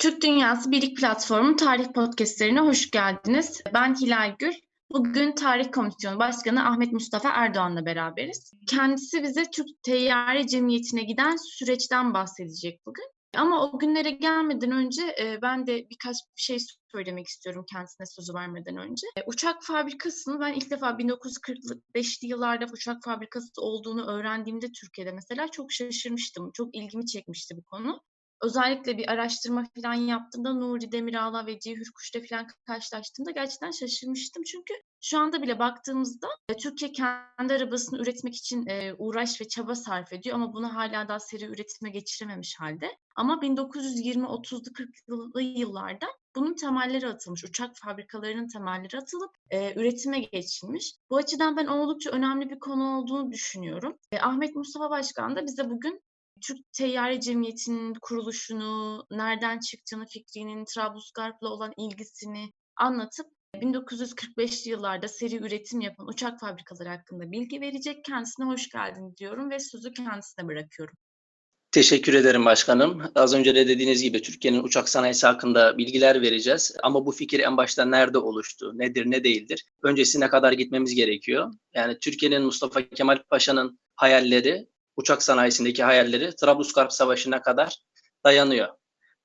Türk Dünyası Birlik Platformu Tarih Podcastlerine hoş geldiniz. Ben Hilal Gül. Bugün Tarih Komisyonu Başkanı Ahmet Mustafa Erdoğan'la beraberiz. Kendisi bize Türk Teyyare Cemiyeti'ne giden süreçten bahsedecek bugün. Ama o günlere gelmeden önce e, ben de birkaç bir şey söylemek istiyorum kendisine sözü vermeden önce. E, uçak fabrikasını ben ilk defa 1945'li yıllarda uçak fabrikası olduğunu öğrendiğimde Türkiye'de mesela çok şaşırmıştım. Çok ilgimi çekmişti bu konu özellikle bir araştırma falan yaptığımda Nuri Demirağ'la ve Cihür Kuş'la falan karşılaştığımda gerçekten şaşırmıştım. Çünkü şu anda bile baktığımızda e, Türkiye kendi arabasını üretmek için e, uğraş ve çaba sarf ediyor ama bunu hala daha seri üretime geçirememiş halde. Ama 1920-30'lu 40'lı yıllarda bunun temelleri atılmış, uçak fabrikalarının temelleri atılıp e, üretime geçilmiş. Bu açıdan ben oldukça önemli bir konu olduğunu düşünüyorum. E, Ahmet Mustafa Başkan da bize bugün Türk Teyyare Cemiyeti'nin kuruluşunu, nereden çıktığını, fikrinin, Trablusgarp'la olan ilgisini anlatıp 1945'li yıllarda seri üretim yapan uçak fabrikaları hakkında bilgi verecek. Kendisine hoş geldin diyorum ve sözü kendisine bırakıyorum. Teşekkür ederim başkanım. Az önce de dediğiniz gibi Türkiye'nin uçak sanayisi hakkında bilgiler vereceğiz. Ama bu fikir en başta nerede oluştu, nedir, ne değildir? Öncesine kadar gitmemiz gerekiyor. Yani Türkiye'nin Mustafa Kemal Paşa'nın hayalleri uçak sanayisindeki hayalleri Trablusgarp Savaşı'na kadar dayanıyor.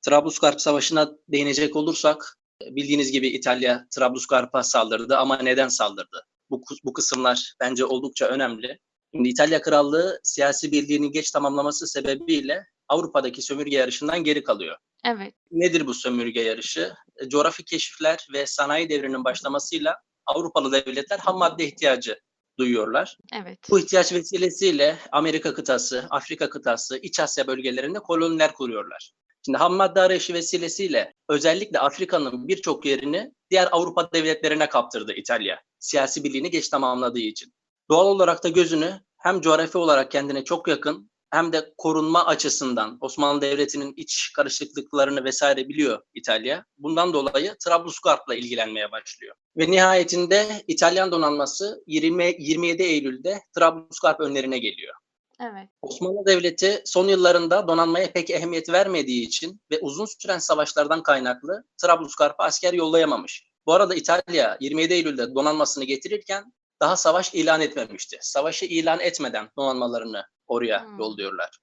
Trablusgarp Savaşı'na değinecek olursak bildiğiniz gibi İtalya Trablusgarp'a saldırdı ama neden saldırdı? Bu, bu kısımlar bence oldukça önemli. Şimdi İtalya Krallığı siyasi birliğini geç tamamlaması sebebiyle Avrupa'daki sömürge yarışından geri kalıyor. Evet. Nedir bu sömürge yarışı? Coğrafi keşifler ve sanayi devrinin başlamasıyla Avrupalı devletler ham madde ihtiyacı duyuyorlar. Evet. Bu ihtiyaç vesilesiyle Amerika kıtası, Afrika kıtası, İç Asya bölgelerinde koloniler kuruyorlar. Şimdi ham madde arayışı vesilesiyle özellikle Afrika'nın birçok yerini diğer Avrupa devletlerine kaptırdı İtalya. Siyasi birliğini geç tamamladığı için. Doğal olarak da gözünü hem coğrafi olarak kendine çok yakın hem de korunma açısından Osmanlı Devleti'nin iç karışıklıklarını vesaire biliyor İtalya. Bundan dolayı Trablusgarp'la ilgilenmeye başlıyor. Ve nihayetinde İtalyan donanması 20, 27 Eylül'de Trablusgarp önlerine geliyor. Evet. Osmanlı Devleti son yıllarında donanmaya pek ehemmiyet vermediği için ve uzun süren savaşlardan kaynaklı Trablusgarp'a asker yollayamamış. Bu arada İtalya 27 Eylül'de donanmasını getirirken daha savaş ilan etmemişti. Savaşı ilan etmeden donanmalarını oraya hmm. yolluyorlar.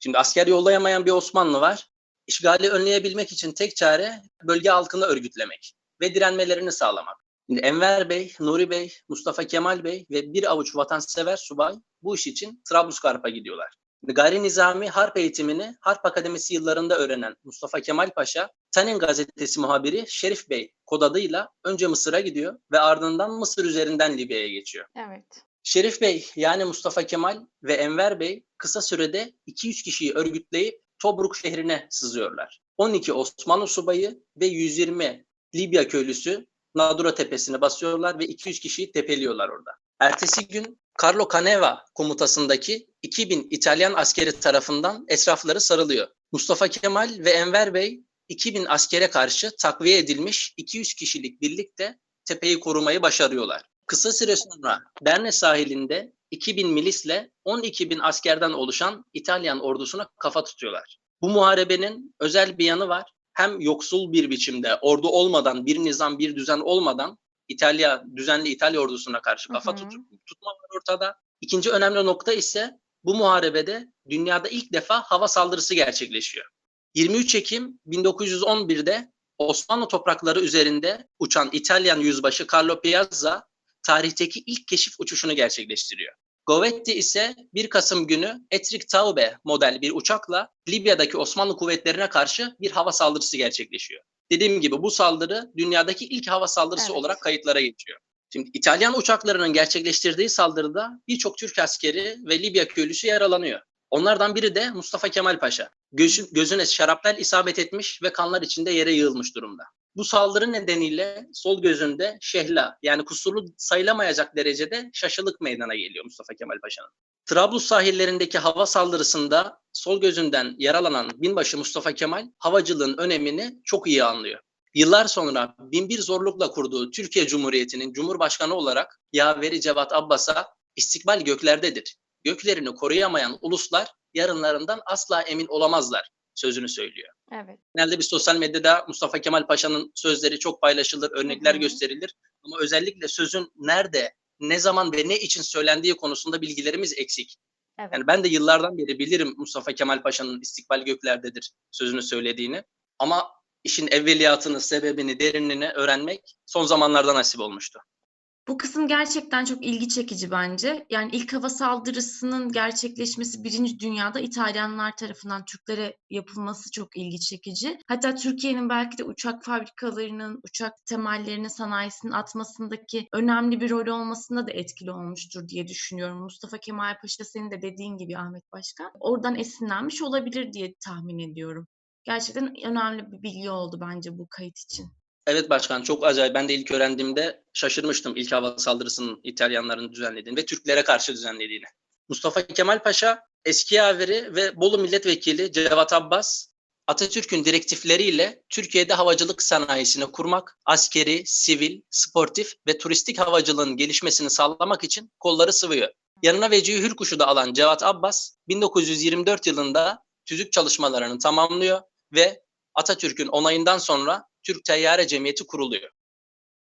Şimdi asker yollayamayan bir Osmanlı var. İşgali önleyebilmek için tek çare bölge halkını örgütlemek ve direnmelerini sağlamak. Şimdi Enver Bey, Nuri Bey, Mustafa Kemal Bey ve bir avuç vatansever subay bu iş için Trablusgarp'a gidiyorlar. Gayri Nizami harp eğitimini Harp Akademisi yıllarında öğrenen Mustafa Kemal Paşa, Tanin gazetesi muhabiri Şerif Bey kod adıyla önce Mısır'a gidiyor ve ardından Mısır üzerinden Libya'ya geçiyor. Evet. Şerif Bey yani Mustafa Kemal ve Enver Bey kısa sürede 2-3 kişiyi örgütleyip Tobruk şehrine sızıyorlar. 12 Osmanlı subayı ve 120 Libya köylüsü Nadura tepesine basıyorlar ve 200 kişiyi tepeliyorlar orada. Ertesi gün Carlo Caneva komutasındaki 2000 İtalyan askeri tarafından esrafları sarılıyor. Mustafa Kemal ve Enver Bey 2000 askere karşı takviye edilmiş 200 kişilik birlikte tepeyi korumayı başarıyorlar. Kısa süre sonra Berne sahilinde 2000 milisle 12 bin askerden oluşan İtalyan ordusuna kafa tutuyorlar. Bu muharebenin özel bir yanı var. Hem yoksul bir biçimde ordu olmadan, bir nizam, bir düzen olmadan İtalya, düzenli İtalya ordusuna karşı kafa hı hı. Tut, tutma var ortada. İkinci önemli nokta ise bu muharebede dünyada ilk defa hava saldırısı gerçekleşiyor. 23 Ekim 1911'de Osmanlı toprakları üzerinde uçan İtalyan yüzbaşı Carlo Piazza tarihteki ilk keşif uçuşunu gerçekleştiriyor. Govetti ise 1 Kasım günü Etrik Taube model bir uçakla Libya'daki Osmanlı kuvvetlerine karşı bir hava saldırısı gerçekleşiyor. Dediğim gibi bu saldırı dünyadaki ilk hava saldırısı evet. olarak kayıtlara geçiyor. Şimdi İtalyan uçaklarının gerçekleştirdiği saldırıda birçok Türk askeri ve Libya köylüsü yaralanıyor. Onlardan biri de Mustafa Kemal Paşa. Gözün, gözüne şaraplar isabet etmiş ve kanlar içinde yere yığılmış durumda. Bu saldırı nedeniyle sol gözünde şehla yani kusurlu sayılamayacak derecede şaşılık meydana geliyor Mustafa Kemal Paşa'nın. Trablus sahillerindeki hava saldırısında sol gözünden yaralanan binbaşı Mustafa Kemal havacılığın önemini çok iyi anlıyor. Yıllar sonra binbir zorlukla kurduğu Türkiye Cumhuriyeti'nin Cumhurbaşkanı olarak Yaveri Cevat Abbas'a istikbal göklerdedir. Göklerini koruyamayan uluslar yarınlarından asla emin olamazlar sözünü söylüyor. Evet. Genelde bir sosyal medyada Mustafa Kemal Paşa'nın sözleri çok paylaşılır, örnekler Hı hı. gösterilir. Ama özellikle sözün nerede, ne zaman ve ne için söylendiği konusunda bilgilerimiz eksik. Evet. Yani ben de yıllardan beri bilirim Mustafa Kemal Paşa'nın istikbal göklerdedir sözünü söylediğini. Ama işin evveliyatını, sebebini, derinliğini öğrenmek son zamanlarda nasip olmuştu. Bu kısım gerçekten çok ilgi çekici bence. Yani ilk hava saldırısının gerçekleşmesi Birinci Dünya'da İtalyanlar tarafından Türklere yapılması çok ilgi çekici. Hatta Türkiye'nin belki de uçak fabrikalarının, uçak temellerinin sanayisinin atmasındaki önemli bir rol olmasında da etkili olmuştur diye düşünüyorum. Mustafa Kemal Paşa senin de dediğin gibi Ahmet Başkan oradan esinlenmiş olabilir diye tahmin ediyorum. Gerçekten önemli bir bilgi oldu bence bu kayıt için. Evet başkan çok acayip. Ben de ilk öğrendiğimde şaşırmıştım ilk hava saldırısının İtalyanların düzenlediğini ve Türklere karşı düzenlediğini. Mustafa Kemal Paşa eski yaveri ve Bolu Milletvekili Cevat Abbas Atatürk'ün direktifleriyle Türkiye'de havacılık sanayisini kurmak, askeri, sivil, sportif ve turistik havacılığın gelişmesini sağlamak için kolları sıvıyor. Yanına Vecihi Hürkuş'u da alan Cevat Abbas 1924 yılında tüzük çalışmalarını tamamlıyor ve Atatürk'ün onayından sonra Türk Teyyare Cemiyeti kuruluyor.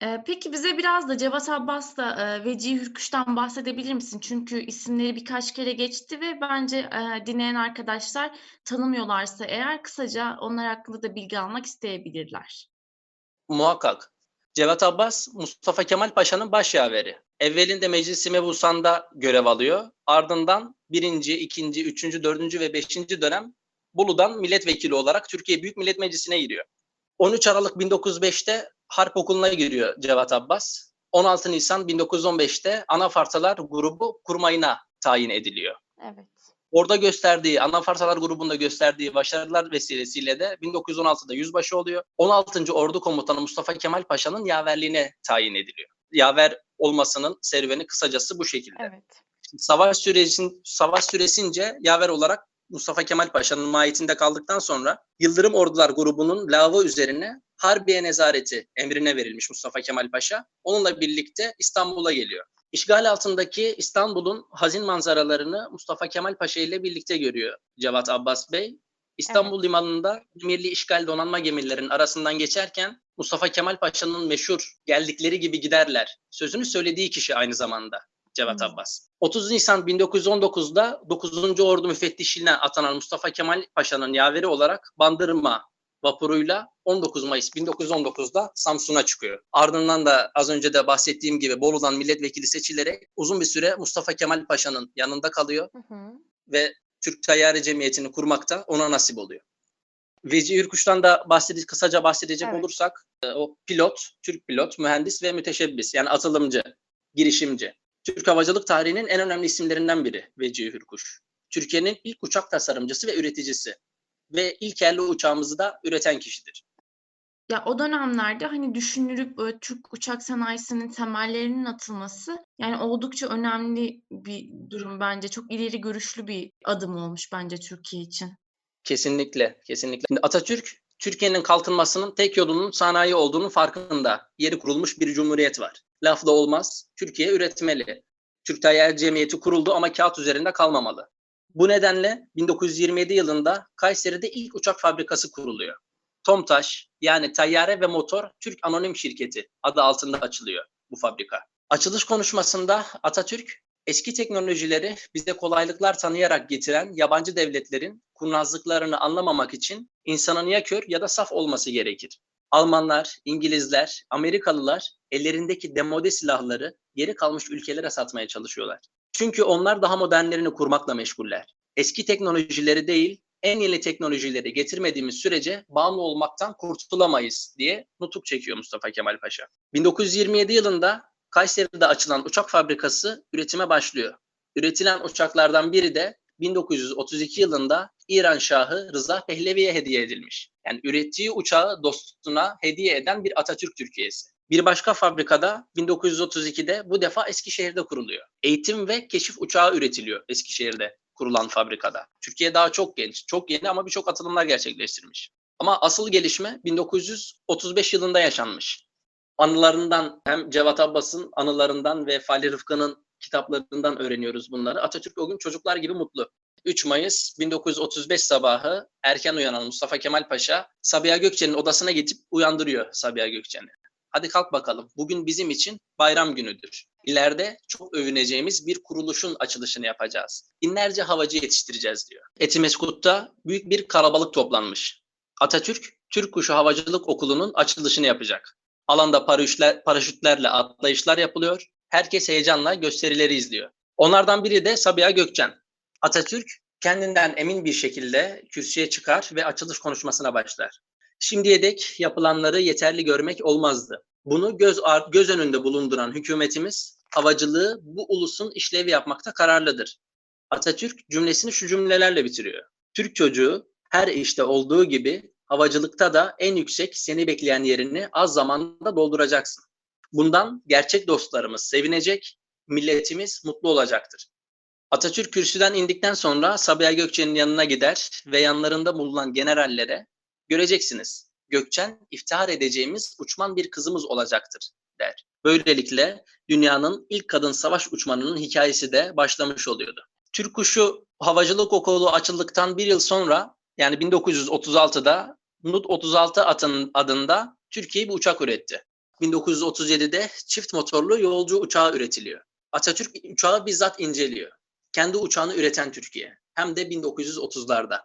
Ee, peki bize biraz da Cevat Abbas'la e, Vecihi Hürkuş'tan bahsedebilir misin? Çünkü isimleri birkaç kere geçti ve bence e, dinleyen arkadaşlar tanımıyorlarsa eğer kısaca onlar hakkında da bilgi almak isteyebilirler. Muhakkak. Cevat Abbas, Mustafa Kemal Paşa'nın başyaveri. Evvelinde Meclis-i Mebusan'da görev alıyor. Ardından birinci, ikinci, üçüncü, dördüncü ve beşinci dönem Bolu'dan milletvekili olarak Türkiye Büyük Millet Meclisi'ne giriyor. 13 Aralık 1905'te Harp Okulu'na giriyor Cevat Abbas. 16 Nisan 1915'te Anafartalar grubu kurmayına tayin ediliyor. Evet. Orada gösterdiği, Anafartalar grubunda gösterdiği başarılar vesilesiyle de 1916'da yüzbaşı oluyor. 16. Ordu Komutanı Mustafa Kemal Paşa'nın yaverliğine tayin ediliyor. Yaver olmasının serüveni kısacası bu şekilde. Evet. Savaş sürecin savaş süresince yaver olarak Mustafa Kemal Paşa'nın mahiyetinde kaldıktan sonra Yıldırım Ordular grubunun lavı üzerine Harbiye Nezareti emrine verilmiş Mustafa Kemal Paşa. Onunla birlikte İstanbul'a geliyor. İşgal altındaki İstanbul'un hazin manzaralarını Mustafa Kemal Paşa ile birlikte görüyor Cevat Abbas Bey. İstanbul limanında emirli işgal donanma gemilerinin arasından geçerken Mustafa Kemal Paşa'nın meşhur geldikleri gibi giderler sözünü söylediği kişi aynı zamanda Cevat. Abbas. 30 Nisan 1919'da 9. Ordu müfettişliğine atanan Mustafa Kemal Paşa'nın yaveri olarak Bandırma vapuruyla 19 Mayıs 1919'da Samsun'a çıkıyor. Ardından da az önce de bahsettiğim gibi Bolu'dan milletvekili seçilerek uzun bir süre Mustafa Kemal Paşa'nın yanında kalıyor Hı hı. ve Türk Tayyare Cemiyeti'ni kurmakta ona nasip oluyor. Vecihi Hürkuş'tan da bahsede, kısaca bahsedecek Evet. olursak e, o pilot, Türk pilot, mühendis ve müteşebbis yani atılımcı, girişimci. Türk havacılık tarihinin en önemli isimlerinden biri Vecihi Hürkuş. Türkiye'nin ilk uçak tasarımcısı ve üreticisi ve ilk yerli uçağımızı da üreten kişidir. Ya o dönemlerde hani düşünülüp böyle Türk uçak sanayisinin temellerinin atılması yani oldukça önemli bir durum bence. Çok ileri görüşlü bir adım olmuş bence Türkiye için. Kesinlikle, kesinlikle. Şimdi Atatürk, Türkiye'nin kalkınmasının tek yolunun sanayi olduğunun farkında. Yeri kurulmuş bir cumhuriyet var. Lafla olmaz. Türkiye üretmeli. Türk Tayyare Cemiyeti kuruldu ama kağıt üzerinde kalmamalı. Bu nedenle 1927 yılında Kayseri'de ilk uçak fabrikası kuruluyor. Tomtaş yani Tayyare ve Motor Türk Anonim Şirketi adı altında açılıyor bu fabrika. Açılış konuşmasında Atatürk eski teknolojileri bize kolaylıklar tanıyarak getiren yabancı devletlerin kurnazlıklarını anlamamak için insanın ya kör ya da saf olması gerekir. Almanlar, İngilizler, Amerikalılar ellerindeki demode silahları geri kalmış ülkelere satmaya çalışıyorlar. Çünkü onlar daha modernlerini kurmakla meşguller. Eski teknolojileri değil, en yeni teknolojileri getirmediğimiz sürece bağımlı olmaktan kurtulamayız diye nutuk çekiyor Mustafa Kemal Paşa. 1927 yılında Kayseri'de açılan uçak fabrikası üretime başlıyor. Üretilen uçaklardan biri de 1932 yılında İran Şahı Rıza Pehlevi'ye hediye edilmiş. Yani ürettiği uçağı dostuna hediye eden bir Atatürk Türkiye'si. Bir başka fabrikada 1932'de bu defa Eskişehir'de kuruluyor. Eğitim ve keşif uçağı üretiliyor Eskişehir'de kurulan fabrikada. Türkiye daha çok genç, çok yeni ama birçok atılımlar gerçekleştirmiş. Ama asıl gelişme 1935 yılında yaşanmış. Anılarından hem Cevat Abbas'ın anılarından ve Fahri Rıfkı'nın kitaplarından öğreniyoruz bunları. Atatürk o gün çocuklar gibi mutlu. 3 Mayıs 1935 sabahı erken uyanan Mustafa Kemal Paşa Sabiha Gökçen'in odasına gidip uyandırıyor Sabiha Gökçen'i. Hadi kalk bakalım. Bugün bizim için bayram günüdür. İleride çok övüneceğimiz bir kuruluşun açılışını yapacağız. Binlerce havacı yetiştireceğiz diyor. Etimeskut'ta büyük bir kalabalık toplanmış. Atatürk, Türk Kuşu Havacılık Okulu'nun açılışını yapacak. Alanda paraşütler, paraşütlerle atlayışlar yapılıyor. Herkes heyecanla gösterileri izliyor. Onlardan biri de Sabiha Gökçen. Atatürk kendinden emin bir şekilde kürsüye çıkar ve açılış konuşmasına başlar. Şimdiye dek yapılanları yeterli görmek olmazdı. Bunu göz, göz önünde bulunduran hükümetimiz havacılığı bu ulusun işlevi yapmakta kararlıdır. Atatürk cümlesini şu cümlelerle bitiriyor. Türk çocuğu her işte olduğu gibi havacılıkta da en yüksek seni bekleyen yerini az zamanda dolduracaksın. Bundan gerçek dostlarımız sevinecek, milletimiz mutlu olacaktır. Atatürk kürsüden indikten sonra Sabiha Gökçen'in yanına gider ve yanlarında bulunan generallere göreceksiniz. Gökçen iftihar edeceğimiz uçman bir kızımız olacaktır der. Böylelikle dünyanın ilk kadın savaş uçmanının hikayesi de başlamış oluyordu. Türk Kuşu Havacılık Okulu açıldıktan bir yıl sonra yani 1936'da Nut 36 atın adında Türkiye bir uçak üretti. 1937'de çift motorlu yolcu uçağı üretiliyor. Atatürk uçağı bizzat inceliyor. Kendi uçağını üreten Türkiye. Hem de 1930'larda.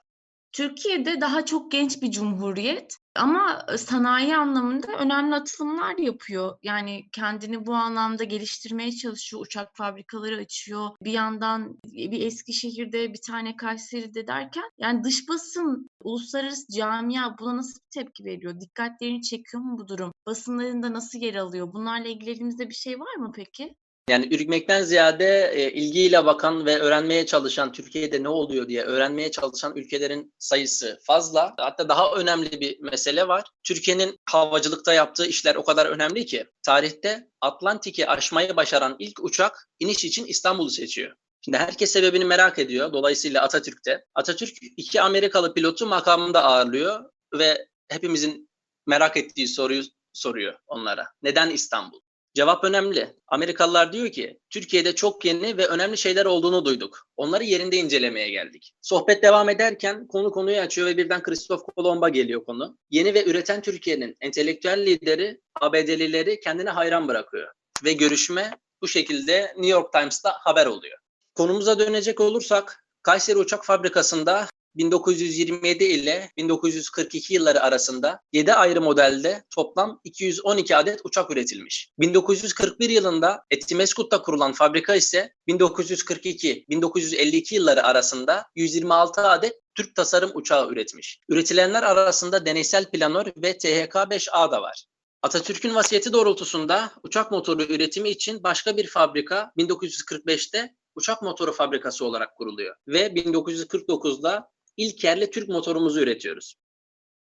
Türkiye'de daha çok genç bir cumhuriyet ama sanayi anlamında önemli atılımlar yapıyor. Yani kendini bu anlamda geliştirmeye çalışıyor. Uçak fabrikaları açıyor. Bir yandan bir Eskişehir'de, bir tane Kayseri'de derken yani dış basın, uluslararası camia buna nasıl bir tepki veriyor? Dikkatlerini çekiyor mu bu durum? Basınlarında nasıl yer alıyor? Bunlarla ilgili elimizde bir şey var mı peki? Yani ürkmekten ziyade e, ilgiyle bakan ve öğrenmeye çalışan, Türkiye'de ne oluyor diye öğrenmeye çalışan ülkelerin sayısı fazla. Hatta daha önemli bir mesele var. Türkiye'nin havacılıkta yaptığı işler o kadar önemli ki tarihte Atlantik'i aşmayı başaran ilk uçak iniş için İstanbul'u seçiyor. Şimdi herkes sebebini merak ediyor. Dolayısıyla Atatürk'te. Atatürk iki Amerikalı pilotu makamında ağırlıyor ve hepimizin merak ettiği soruyu soruyor onlara. Neden İstanbul? Cevap önemli. Amerikalılar diyor ki Türkiye'de çok yeni ve önemli şeyler olduğunu duyduk. Onları yerinde incelemeye geldik. Sohbet devam ederken konu konuyu açıyor ve birden Christoph Kolomb'a geliyor konu. Yeni ve üreten Türkiye'nin entelektüel lideri ABD'lileri kendine hayran bırakıyor. Ve görüşme bu şekilde New York Times'ta haber oluyor. Konumuza dönecek olursak Kayseri Uçak Fabrikası'nda 1927 ile 1942 yılları arasında 7 ayrı modelde toplam 212 adet uçak üretilmiş. 1941 yılında Etimeskut'ta kurulan fabrika ise 1942-1952 yılları arasında 126 adet Türk tasarım uçağı üretmiş. Üretilenler arasında deneysel planör ve THK-5A da var. Atatürk'ün vasiyeti doğrultusunda uçak motoru üretimi için başka bir fabrika 1945'te uçak motoru fabrikası olarak kuruluyor. Ve 1949'da ilk yerli Türk motorumuzu üretiyoruz.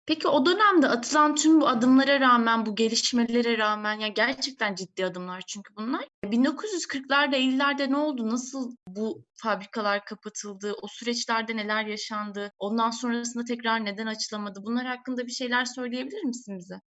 Peki o dönemde atılan tüm bu adımlara rağmen, bu gelişmelere rağmen ya gerçekten ciddi adımlar çünkü bunlar. 1940'larda, 50'lerde ne oldu? Nasıl bu fabrikalar kapatıldı? O süreçlerde neler yaşandı? Ondan sonrasında tekrar neden açılamadı? Bunlar hakkında bir şeyler söyleyebilir misin bize?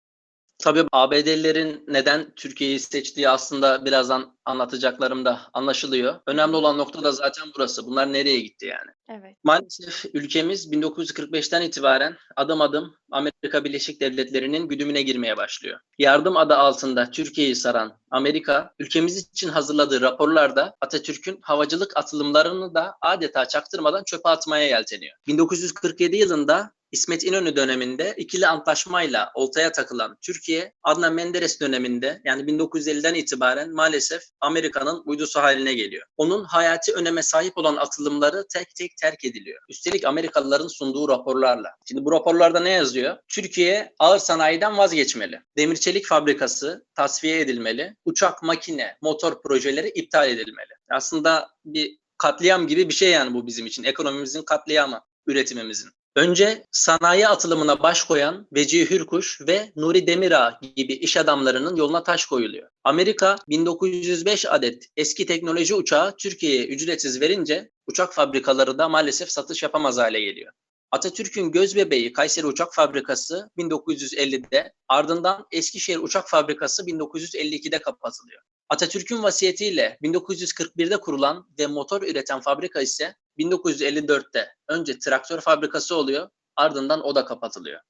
Tabii ABD'lilerin neden Türkiye'yi seçtiği aslında birazdan anlatacaklarımda anlaşılıyor. Önemli olan nokta da zaten burası. Bunlar nereye gitti yani? Evet. Maalesef ülkemiz 1945'ten itibaren adım adım Amerika Birleşik Devletleri'nin güdümüne girmeye başlıyor. Yardım adı altında Türkiye'yi saran Amerika, ülkemiz için hazırladığı raporlarda Atatürk'ün havacılık atılımlarını da adeta çaktırmadan çöpe atmaya yelteniyor. 1947 yılında İsmet İnönü döneminde ikili antlaşmayla oltaya takılan Türkiye, Adnan Menderes döneminde yani 1950'den itibaren maalesef Amerika'nın uydusu haline geliyor. Onun hayati öneme sahip olan atılımları tek tek terk ediliyor. Üstelik Amerikalıların sunduğu raporlarla. Şimdi bu raporlarda ne yazıyor? Türkiye ağır sanayiden vazgeçmeli. Demir çelik fabrikası tasfiye edilmeli. Uçak, makine, motor projeleri iptal edilmeli. Aslında bir katliam gibi bir şey yani bu bizim için. Ekonomimizin katliamı, üretimimizin. Önce sanayi atılımına baş koyan Vecihi Hürkuş ve Nuri Demirağ gibi iş adamlarının yoluna taş koyuluyor. Amerika 1905 adet eski teknoloji uçağı Türkiye'ye ücretsiz verince uçak fabrikaları da maalesef satış yapamaz hale geliyor. Atatürk'ün göz bebeği Kayseri Uçak Fabrikası 1950'de ardından Eskişehir Uçak Fabrikası 1952'de kapatılıyor. Atatürk'ün vasiyetiyle 1941'de kurulan ve motor üreten fabrika ise 1954'te önce traktör fabrikası oluyor, ardından o da kapatılıyor.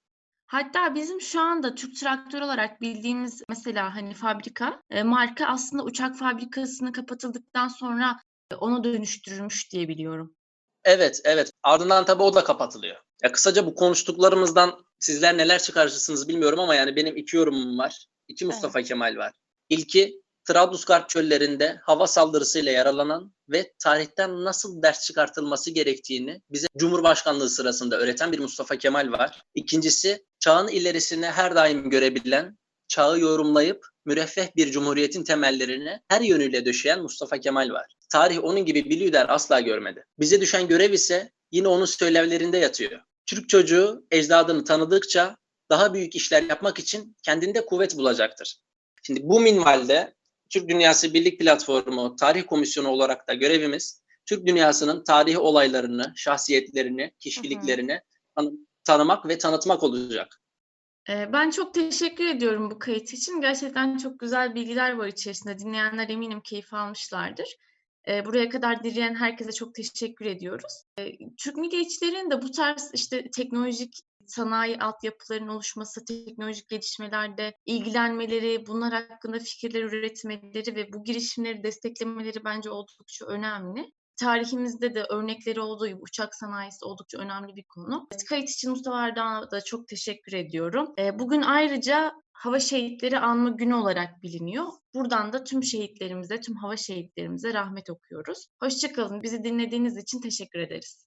Hatta bizim şu anda Türk Traktör olarak bildiğimiz mesela hani fabrika, e, marka aslında uçak fabrikasını kapatıldıktan sonra e, onu dönüştürülmüş diye biliyorum. Evet, evet. Ardından tabii o da kapatılıyor. Ya kısaca bu konuştuklarımızdan sizler neler çıkarırsınız bilmiyorum ama yani benim iki yorumum var. İki Mustafa Kemal var. İlki Trablusgarp çöllerinde hava saldırısıyla yaralanan ve tarihten nasıl ders çıkartılması gerektiğini bize Cumhurbaşkanlığı sırasında öğreten bir Mustafa Kemal var. İkincisi çağın ilerisini her daim görebilen, çağı yorumlayıp müreffeh bir cumhuriyetin temellerini her yönüyle döşeyen Mustafa Kemal var. Tarih onun gibi bir lider asla görmedi. Bize düşen görev ise yine onun söylevlerinde yatıyor. Türk çocuğu ecdadını tanıdıkça daha büyük işler yapmak için kendinde kuvvet bulacaktır. Şimdi bu minvalde Türk Dünyası Birlik Platformu Tarih Komisyonu olarak da görevimiz Türk dünyasının tarihi olaylarını, şahsiyetlerini, kişiliklerini tanı- tanımak ve tanıtmak olacak. E, Ben çok teşekkür ediyorum bu kayıt için. Gerçekten çok güzel bilgiler var içerisinde. Dinleyenler eminim keyif almışlardır. E, Buraya kadar dinleyen herkese çok teşekkür ediyoruz. E, Türk milliyetçilerin de bu tarz işte teknolojik sanayi altyapılarının oluşması, teknolojik gelişmelerde ilgilenmeleri, bunlar hakkında fikirler üretmeleri ve bu girişimleri desteklemeleri bence oldukça önemli. Tarihimizde de örnekleri olduğu gibi uçak sanayisi oldukça önemli bir konu. Kayıt için Mustafa Erdoğan'a da çok teşekkür ediyorum. E, Bugün ayrıca Hava Şehitleri Anma Günü olarak biliniyor. Buradan da tüm şehitlerimize, tüm hava şehitlerimize rahmet okuyoruz. Hoşçakalın. Bizi dinlediğiniz için teşekkür ederiz.